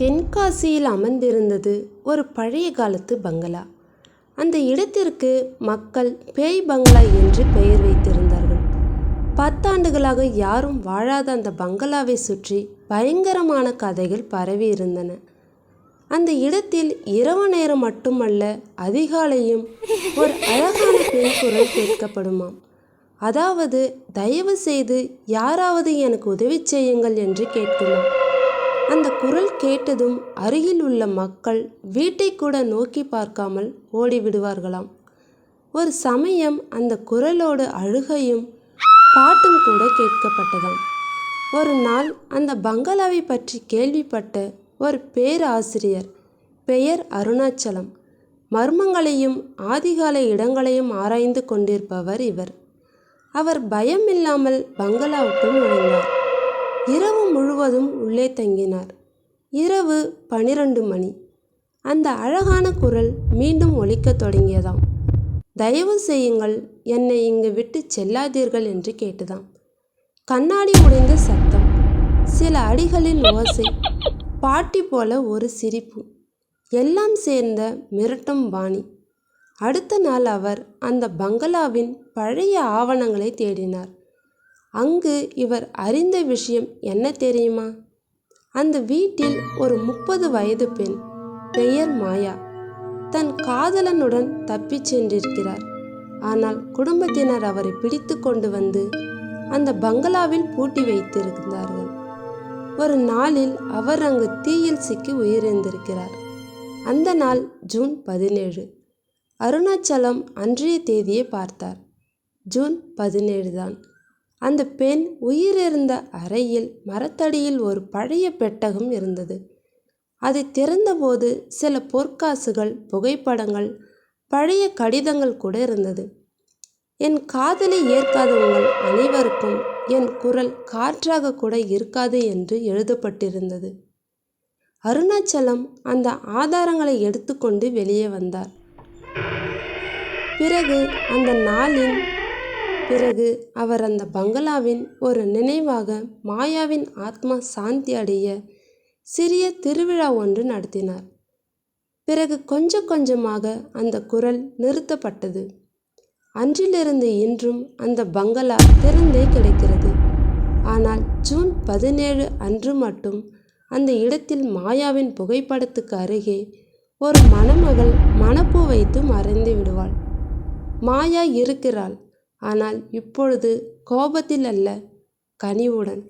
தென்காசியில் அமர்ந்திருந்தது ஒரு பழைய காலத்து பங்களா. அந்த இடத்திற்கு மக்கள் பேய் பங்களா என்று பெயர் வைத்திருந்தார்கள். பத்தாண்டுகளாக யாரும் வாழாத அந்த பங்களாவை சுற்றி பயங்கரமான கதைகள் பரவி இருந்தன. அந்த இடத்தில் இரவு நேரம் மட்டுமல்ல அதிகாலையும் ஒரு அழகான பெண் குரல் கேட்கப்படுமாம். அதாவது தயவு செய்து யாராவது எனக்கு உதவி செய்யுங்கள் என்று கேட்குமாம். அந்த குரல் கேட்டதும் அருகில் உள்ள மக்கள் வீட்டை கூட நோக்கி பார்க்காமல் ஓடிவிடுவார்களாம். ஒரு சமயம் அந்த குரலோடு அழுகையும் பாட்டும் கூட கேட்கப்பட்டதாம். ஒரு நாள் அந்த பங்களாவை பற்றி கேள்விப்பட்ட ஒரு பேராசிரியர் பெயர் அருணாச்சலம். மர்மங்களையும் ஆதிகால இடங்களையும் ஆராய்ந்து கொண்டிருப்பவர் இவர். அவர் பயம் இல்லாமல் பங்களாவுக்குள் நுழைந்தார். இரவு முழுவதும் உள்ளே தங்கினார். இரவு பனிரெண்டு மணி. அந்த அழகான குரல் மீண்டும் ஒலிக்கத் தொடங்கியதாம். தயவு செய்யுங்கள் என்னை இங்கு விட்டு செல்லாதீர்கள் என்று கேட்டுதாம். கண்ணாடி உடைந்த சத்தம் சில அடிகளின் ஓசை பாட்டி போல ஒரு சிரிப்பு எல்லாம் சேர்ந்த மிரட்டும் பாணி அடுத்த நாள் அவர் அந்த பங்களாவின் பழைய ஆவணங்களை தேடினார். அங்கு இவர் அறிந்த விஷயம் என்ன தெரியுமா? அந்த வீட்டில் ஒரு முப்பது வயது பெண் பெயர் மாயா. தன் காதலனுடன் தப்பிச் சென்றிருக்கிறார். ஆனால் குடும்பத்தினர் அவரை பிடித்து கொண்டு வந்து அந்த பங்களாவில் பூட்டி வைத்திருந்தார்கள். ஒரு நாளில் அவர் அங்கு தீயில் சிக்கி உயிரிழந்திருக்கிறார். அந்த நாள் ஜூன் பதினேழு. அருணாச்சலம் அன்றைய தேதியை பார்த்தார். ஜூன் பதினேழு தான் அந்த பெண் உயிரிருந்த அறையில் மரத்தடியில் ஒரு பழைய பெட்டகம் இருந்தது. அதை திறந்தபோது சில பொற்காசுகள் புகைப்படங்கள் பழைய கடிதங்கள் கூட இருந்தது. என் காதலை ஏற்காதவங்கள் அனைவருக்கும் என் குரல் காற்றாக கூட இருக்காது என்று எழுதப்பட்டிருந்தது. அருணாச்சலம் அந்த ஆதாரங்களை எடுத்துக்கொண்டு வெளியே வந்தார். பிறகு அந்த நாளின் பிறகு அவர் அந்த பங்களாவின் ஒரு நினைவாக மாயாவின் ஆத்மா சாந்தி அடைய சிறிய திருவிழா ஒன்று நடத்தினார். பிறகு கொஞ்சம் கொஞ்சமாக அந்த குரல் நிறுத்தப்பட்டது. அன்றிலிருந்து இன்றும் அந்த பங்களா திறந்தே கிடைக்கிறது. ஆனால் ஜூன் பதினேழு அன்று மட்டும் அந்த இடத்தில் மாயாவின் புகைப்படத்துக்கு அருகே ஒரு மணமகள் மணப்பூ வைத்து மறைந்து விடுவாள். மாயா இருக்கிறாள். ஆனால் இப்பொழுது கோபத்தில் அல்ல கனிவுடன்.